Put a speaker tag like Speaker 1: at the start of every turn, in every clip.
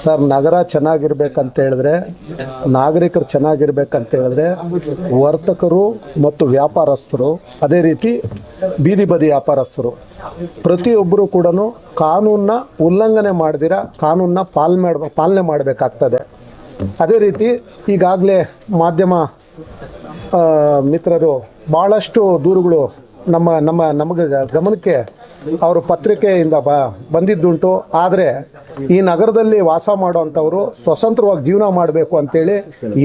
Speaker 1: Sir, ನಗರ ಚೆನ್ನಾಗಿರ್ಬೇಕಂತ ಹೇಳಿದ್ರೆ, ನಾಗರಿಕರು ಚೆನ್ನಾಗಿರ್ಬೇಕಂತ ಹೇಳಿದ್ರೆ ವರ್ತಕರು ಮತ್ತು ವ್ಯಾಪಾರಸ್ಥರು, ಅದೇ ರೀತಿ ಬೀದಿ ಬದಿ ವ್ಯಾಪಾರಸ್ಥರು, ಪ್ರತಿಯೊಬ್ಬರು ಕೂಡ ಕಾನೂನನ್ನ ಉಲ್ಲಂಘನೆ ಮಾಡಿದಿರ, ಕಾನೂನನ್ನ ಪಾಲನೆ ಮಾಡ, ಪಾಲನೆ ಮಾಡಬೇಕಾಗ್ತದೆ. ಅದೇ ರೀತಿ ಈಗಾಗಲೇ ಮಾಧ್ಯಮ ಮಿತ್ರರು ಭಾಳಷ್ಟು ದೂರುಗಳು ನಮ್ಮ ನಮ್ಮ, ನಮಗೆ ಗಮನಕ್ಕೆ ಅವರು ಪತ್ರಿಕೆಯಿಂದ ಬ, ಬಂದಿದ್ದುಂಟು. ಆದರೆ ಈ ನಗರದಲ್ಲಿ ವಾಸ ಮಾಡುವಂಥವರು ಸ್ವತಂತ್ರವಾಗಿ ಜೀವನ ಮಾಡಬೇಕು ಅಂತೇಳಿ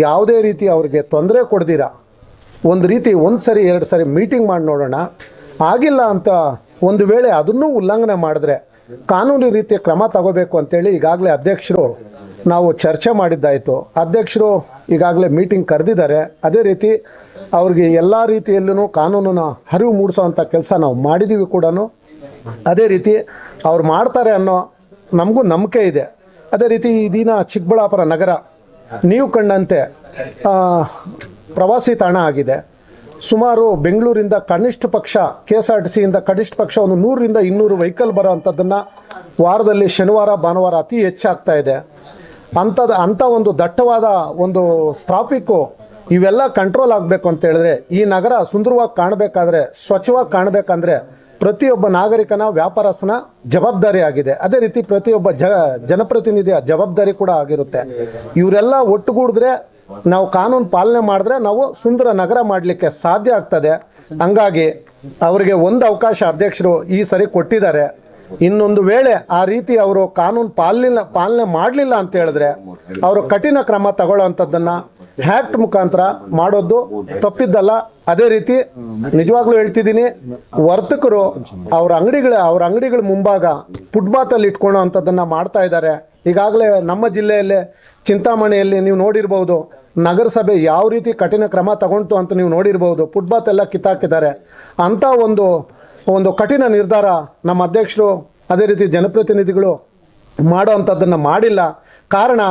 Speaker 1: ಯಾವುದೇ ರೀತಿ ಅವ್ರಿಗೆ ತೊಂದರೆ ಕೊಡ್ದಿರ. ಒಂದು ರೀತಿ ಒಂದು ಸರಿ, ಎರಡು ಸರಿ ಮೀಟಿಂಗ್ ಮಾಡಿ ನೋಡೋಣ. ಆಗಿಲ್ಲ ಅಂತ ಒಂದು ವೇಳೆ ಅದನ್ನೂ ಉಲ್ಲಂಘನೆ ಮಾಡಿದ್ರೆ ಕಾನೂನು ರೀತಿಯ ಕ್ರಮ ತಗೋಬೇಕು ಅಂತೇಳಿ ಈಗಾಗಲೇ ಅಧ್ಯಕ್ಷರು ನಾವು ಚರ್ಚೆ ಮಾಡಿದ್ದಾಯಿತು. ಅಧ್ಯಕ್ಷರು ಈಗಾಗಲೇ ಮೀಟಿಂಗ್ ಕರೆದಿದ್ದಾರೆ. ಅದೇ ರೀತಿ ಅವ್ರಿಗೆ ಎಲ್ಲ ರೀತಿಯಲ್ಲೂ ಕಾನೂನನ್ನು ಅರಿವು ಮೂಡಿಸೋವಂಥ ಕೆಲಸ ನಾವು ಮಾಡಿದ್ದೀವಿ ಕೂಡ ಅದೇ ರೀತಿ ಅವ್ರು ಮಾಡ್ತಾರೆ ಅನ್ನೋ ನಮಗೂ ನಂಬಿಕೆ ಇದೆ. ಅದೇ ರೀತಿ ಈ ದಿನ ಚಿಕ್ಕಬಳ್ಳಾಪುರ ನಗರ ನೀವು ಕಂಡಂತೆ ಪ್ರವಾಸಿ ತಾಣ ಆಗಿದೆ. ಸುಮಾರು ಬೆಂಗಳೂರಿಂದ ಕನಿಷ್ಠ ಪಕ್ಷ ಕೆ ಎಸ್ ಆರ್ ಟಿ ಸಿಯಿಂದ ಕನಿಷ್ಠ ಪಕ್ಷ ಒಂದು ನೂರರಿಂದ ಇನ್ನೂರು ವೆಹಿಕಲ್ ಬರೋ ಅಂಥದ್ದನ್ನು ವಾರದಲ್ಲಿ ಶನಿವಾರ, ಭಾನುವಾರ ಅತಿ ಹೆಚ್ಚಾಗ್ತಾ ಇದೆ. ಅಂಥದ್ದು ಅಂಥ ಒಂದು ದಟ್ಟವಾದ ಒಂದು ಟ್ರಾಫಿಕ್ಕು ಇವೆಲ್ಲ ಕಂಟ್ರೋಲ್ ಆಗಬೇಕು ಅಂತ ಹೇಳಿದ್ರೆ ಈ ನಗರ ಸುಂದರವಾಗಿ ಕಾಣಬೇಕಾದ್ರೆ, ಸ್ವಚ್ಛವಾಗಿ ಕಾಣಬೇಕಂದ್ರೆ ಪ್ರತಿಯೊಬ್ಬ ನಾಗರಿಕನ ವ್ಯಾಪಾರಸ್ಥನ ಜವಾಬ್ದಾರಿ ಆಗಿದೆ. ಅದೇ ರೀತಿ ಪ್ರತಿಯೊಬ್ಬ ಜ, ಜನಪ್ರತಿನಿಧಿಯ ಜವಾಬ್ದಾರಿ ಕೂಡ ಆಗಿರುತ್ತೆ. ಇವರೆಲ್ಲ ಒಟ್ಟುಗೂಡಿದ್ರೆ ನಾವು ಕಾನೂನು ಪಾಲನೆ ಮಾಡಿದ್ರೆ ನಾವು ಸುಂದರ ನಗರ ಮಾಡಲಿಕ್ಕೆ ಸಾಧ್ಯ ಆಗ್ತದೆ. ಹಂಗಾಗಿ ಅವರಿಗೆ ಒಂದು ಅವಕಾಶ ಅಧ್ಯಕ್ಷರು ಈ ಸರಿ ಕೊಟ್ಟಿದ್ದಾರೆ. ಇನ್ನೊಂದು ವೇಳೆ ಆ ರೀತಿ ಅವರು ಕಾನೂನು ಪಾಲನೆ ಪಾಲನೆ ಮಾಡಲಿಲ್ಲ ಅಂತ ಹೇಳಿದ್ರೆ, ಅವರು ಕಠಿಣ ಕ್ರಮ ತಗೊಳ್ಳೋವಂಥದ್ದನ್ನು ಹ್ಯಾಕ್ಟ್ ಮುಖಾಂತರ ಮಾಡೋದು ತಪ್ಪಿದ್ದಲ್ಲ. ಅದೇ ರೀತಿ ನಿಜವಾಗ್ಲೂ ಹೇಳ್ತಿದ್ದೀನಿ, ವರ್ತಕರು ಅವ್ರ ಅಂಗಡಿಗಳ ಅವ್ರ ಅಂಗಡಿಗಳ ಮುಂಭಾಗ ಫುಟ್ಪಾತಲ್ಲಿ ಇಟ್ಕೊಳೋ ಅಂಥದ್ದನ್ನು ಮಾಡ್ತಾ ಇದ್ದಾರೆ. ಈಗಾಗಲೇ ನಮ್ಮ ಜಿಲ್ಲೆಯಲ್ಲೇ ಚಿಂತಾಮಣಿಯಲ್ಲಿ ನೀವು ನೋಡಿರ್ಬೋದು, ನಗರಸಭೆ ಯಾವ ರೀತಿ ಕಠಿಣ ಕ್ರಮ ತಗೊಂತು ಅಂತ ನೀವು ನೋಡಿರ್ಬೋದು ಫುಟ್ಬಾತ್ ಎಲ್ಲ ಕಿತ್ತಾಕಿದ್ದಾರೆ. ಅಂಥ ಒಂದು ಒಂದು ಕಠಿಣ ನಿರ್ಧಾರ ನಮ್ಮ ಅಧ್ಯಕ್ಷರು, ಅದೇ ರೀತಿ ಜನಪ್ರತಿನಿಧಿಗಳು ಮಾಡೋ ಅಂಥದ್ದನ್ನು ಮಾಡಿಲ್ಲ. ಕಾರಣ,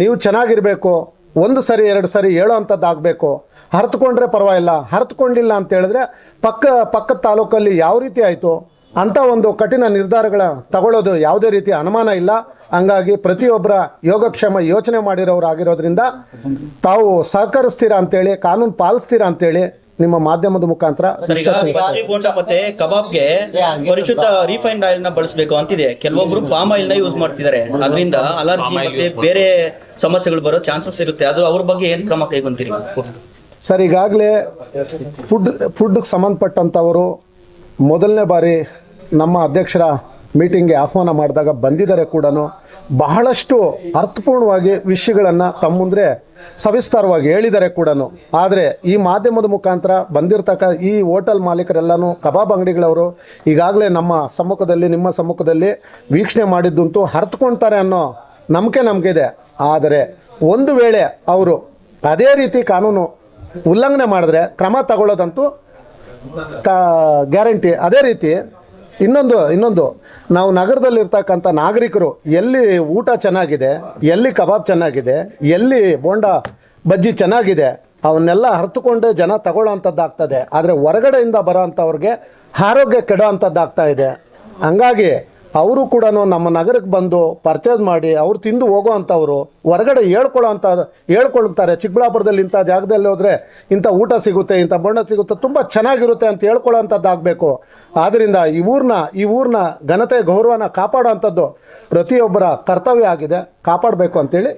Speaker 1: ನೀವು ಚೆನ್ನಾಗಿರಬೇಕು ಒಂದು ಸರಿ, ಎರಡು ಸರಿ ಹೇಳೋ ಅಂಥದ್ದು ಆಗಬೇಕು. ಹರಿತುಕೊಂಡ್ರೆ ಪರವಾಗಿಲ್ಲ. ಹರಿತುಕೊಂಡಿಲ್ಲ ಅಂತ ಹೇಳಿದ್ರೆ ಪಕ್ಕ, ಪಕ್ಕದ ತಾಲೂಕಲ್ಲಿ ಯಾವ ರೀತಿ ಆಯಿತು? ಅಂಥ ಒಂದು ಕಠಿಣ ನಿರ್ಧಾರಗಳ ತಗೊಳ್ಳೋದು ಯಾವುದೇ ರೀತಿ ಅನುಮಾನ ಇಲ್ಲ. ಹಂಗಾಗಿ ಪ್ರತಿಯೊಬ್ಬರ ಯೋಗಕ್ಷೇಮ ಯೋಚನೆ ಮಾಡಿರೋರು ಆಗಿರೋದ್ರಿಂದ ತಾವು ಸಹಕರಿಸ್ತೀರಾ ಅಂತೇಳಿ, ಕಾನೂನು ಪಾಲಿಸ್ತೀರಾ ಅಂತೇಳಿ ನಿಮ್ಮ ಮಾಧ್ಯಮದ ಮುಖಾಂತರ
Speaker 2: ಸರ್ ಈಗ ಮಿರ್ಚಿ ಬೋಂಡ ಮತ್ತೆ ಕಬಾಬ್ಗೆ ಪರಿಶುದ್ಧ ರಿಫೈನ್ಡ್ ಆಯಿಲ್ನ ಬಳಸಬೇಕು ಅಂತಿದೆ. ಕೆಲವೊಬ್ರು ಪಾಮ್ ಆಯಿಲ್ನ ಯೂಸ್ ಮಾಡ್ತಿದ್ದಾರೆ. ಅದರಿಂದ ಅಲರ್ಜಿ ಮತ್ತೆ ಬೇರೆ ಸಮಸ್ಯೆಗಳು ಬರೋ ಚಾನ್ಸಸ್ ಇರುತ್ತೆ. ಅದು ಅವ್ರ ಬಗ್ಗೆ ಏನ್ ಕ್ರಮ ಕೈಗೊಂತೀರಿ
Speaker 1: ಸರ್ ಈಗಾಗಲೇ ಫುಡ್ ಫುಡ್ಗೆ ಸಂಬಂಧಪಟ್ಟಂಥವರು ಮೊದಲನೇ ಬಾರಿ ನಮ್ಮ ಅಧ್ಯಕ್ಷರ ಮೀಟಿಂಗ್ಗೆ ಆಹ್ವಾನ ಮಾಡಿದಾಗ ಬಂದಿದ್ದಾರೆ ಕೂಡ ಬಹಳಷ್ಟು ಅರ್ಥಪೂರ್ಣವಾಗಿ ವಿಷಯಗಳನ್ನು ತಮ್ಮ ಮುಂದೆ ಸವಿಸ್ತಾರವಾಗಿ ಹೇಳಿದ್ದಾರೆ ಕೂಡ ಆದರೆ ಈ ಮಾಧ್ಯಮದ ಮುಖಾಂತರ ಬಂದಿರತಕ್ಕ ಈ ಹೋಟೆಲ್ ಮಾಲೀಕರೆಲ್ಲನೂ ಕಬಾಬ್ ಅಂಗಡಿಗಳವರು ಈಗಾಗಲೇ ನಮ್ಮ ಸಮ್ಮುಖದಲ್ಲಿ, ನಿಮ್ಮ ಸಮ್ಮುಖದಲ್ಲಿ ವೀಕ್ಷಣೆ ಮಾಡಿದ್ದಂತೂ ಹರ್ತ್ಕೊಳ್ತಾರೆ ಅನ್ನೋ ನಂಬಿಕೆ ನಮಗಿದೆ. ಆದರೆ ಒಂದು ವೇಳೆ ಅವರು ಅದೇ ರೀತಿ ಕಾನೂನು ಉಲ್ಲಂಘನೆ ಮಾಡಿದ್ರೆ ಕ್ರಮ ತಗೊಳ್ಳೋದಂತೂ ಕಾ ಗ್ಯಾರಂಟಿ. ಅದೇ ರೀತಿ ಇನ್ನೊಂದು ಇನ್ನೊಂದು. ನಾವು ನಗರದಲ್ಲಿರ್ತಕ್ಕಂಥ ನಾಗರಿಕರು, ಎಲ್ಲಿ ಊಟ ಚೆನ್ನಾಗಿದೆ, ಎಲ್ಲಿ ಕಬಾಬ್ ಚೆನ್ನಾಗಿದೆ, ಎಲ್ಲಿ ಬೋಂಡ ಬಜ್ಜಿ ಚೆನ್ನಾಗಿದೆ, ಅವನ್ನೆಲ್ಲ ಹರಿತುಕೊಂಡು ಜನ ತಗೊಳ್ಳೋ ಅಂಥದ್ದಾಗ್ತದೆ ಆದರೆ ಹೊರಗಡೆಯಿಂದ ಬರೋ ಅಂಥವ್ರಿಗೆ ಆರೋಗ್ಯ ಕೆಡೋ ಅಂಥದ್ದಾಗ್ತಾ ಇದೆ. ಹಂಗಾಗಿ ಅವರು ಕೂಡ ನಮ್ಮ ನಗರಕ್ಕೆ ಬಂದು ಪರ್ಚೇಸ್ ಮಾಡಿ, ಅವ್ರು ತಿಂದು ಹೋಗೋ ಅಂಥವ್ರು ಹೊರಗಡೆ ಹೇಳ್ಕೊಳ್ಳೋ ಅಂತ ಹೇಳ್ಕೊಳ್ತಾರೆ ಚಿಕ್ಕಬಳ್ಳಾಪುರದಲ್ಲಿ ಇಂಥ ಜಾಗದಲ್ಲಿ ಹೋದರೆ ಇಂಥ ಊಟ ಸಿಗುತ್ತೆ, ಇಂಥ ಬಣ್ಣ ಸಿಗುತ್ತೆ, ತುಂಬ ಚೆನ್ನಾಗಿರುತ್ತೆ ಅಂತ ಹೇಳ್ಕೊಳ್ಳೋ ಅಂಥದ್ದು ಆಗಬೇಕು ಆದ್ದರಿಂದ ಈ ಊರನ್ನ ಈ ಊರನ್ನ ಘನತೆ ಗೌರವನ ಕಾಪಾಡೋ ಅಂಥದ್ದು ಪ್ರತಿಯೊಬ್ಬರ ಕರ್ತವ್ಯ ಆಗಿದೆ. ಕಾಪಾಡಬೇಕು ಅಂತೇಳಿ